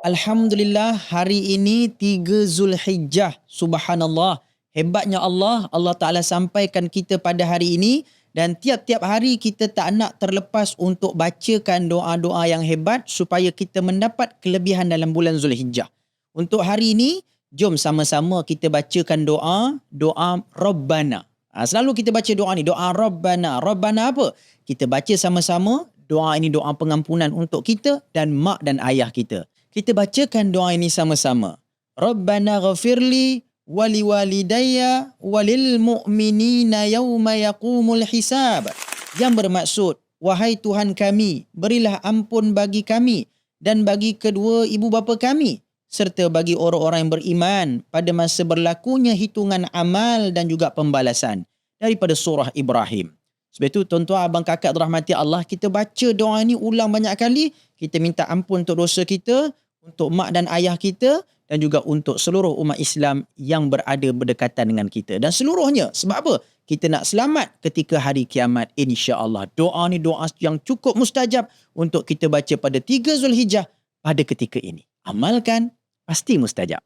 Alhamdulillah hari ini 3 Zulhijjah. Subhanallah. Hebatnya Allah, Allah Ta'ala sampaikan kita pada hari ini dan tiap-tiap hari kita tak nak terlepas untuk bacakan doa-doa yang hebat supaya kita mendapat kelebihan dalam bulan Zulhijjah. Untuk hari ini, jom sama-sama kita bacakan doa, doa Rabbana. Ha, selalu kita baca doa ni, doa Rabbana. Rabbana apa? Kita baca sama-sama, doa ini doa pengampunan untuk kita dan mak dan ayah kita kita bacakan doa ini sama-sama. Rabbana ghafirli wali walidayya walil mu'minina yawma yaqumul hisab. Yang bermaksud, wahai Tuhan kami, berilah ampun bagi kami dan bagi kedua ibu bapa kami serta bagi orang-orang yang beriman pada masa berlakunya hitungan amal dan juga pembalasan daripada surah Ibrahim. Sebab itu tuan-tuan abang kakak rahmati Allah, kita baca doa ini ulang banyak kali, kita minta ampun untuk dosa kita, untuk mak dan ayah kita dan juga untuk seluruh umat Islam yang berada berdekatan dengan kita dan seluruhnya. Sebab apa? Kita nak selamat ketika hari kiamat insya-Allah. Doa ni doa yang cukup mustajab untuk kita baca pada 3 Zulhijjah pada ketika ini. Amalkan pasti mustajab.